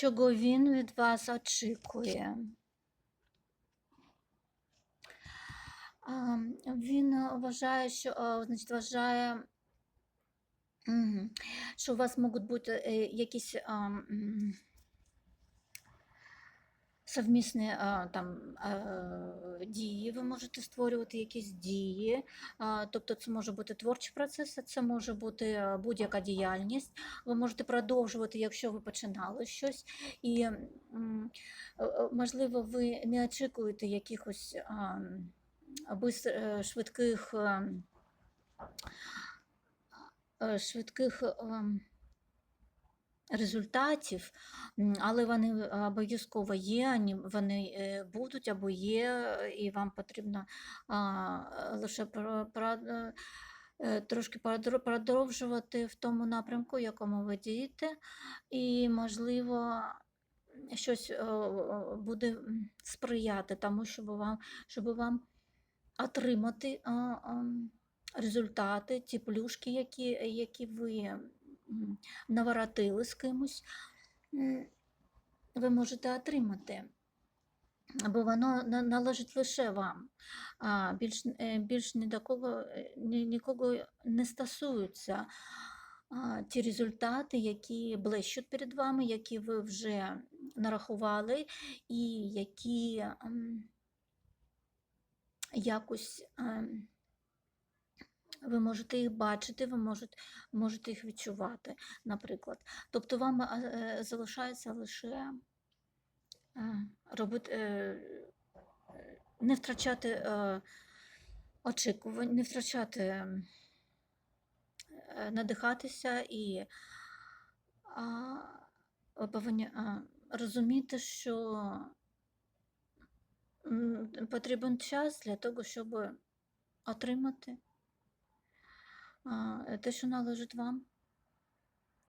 чого він від вас очікує. Він вважає, що значить, вважає, що у вас можуть бути е, якісь совмісні там, дії, ви можете створювати якісь дії, тобто це може бути творчі процеси, це може бути будь-яка діяльність. Ви можете продовжувати, якщо ви починали щось, і можливо, ви не очікуєте якихось е, швидких, е, е, швидких ем, результатів, але вони обов'язково є, вони е, будуть або є, і вам потрібно лише е, е, трошки продовжувати в тому напрямку, в якому ви дієте, і, можливо, щось буде сприяти тому, щоб вам, щоб вам отримати результати, ті плюшки, які, які ви наворотили з кимось, ви можете отримати. Бо воно належить лише вам, а більш, е, більш ні до кого, е, ні, нікого не стосуються. Ті результати, які блищуть перед вами, які ви вже нарахували, і які ем, якось ем, ви можете їх бачити, ви можете, можете їх відчувати, наприклад. Тобто вам е, е, залишається лише е, робити, е, не втрачати е, очікувань, не втрачати, е, надихатися і ви повинні а, розуміти, що потрібен час для того, щоб отримати те, що належить вам.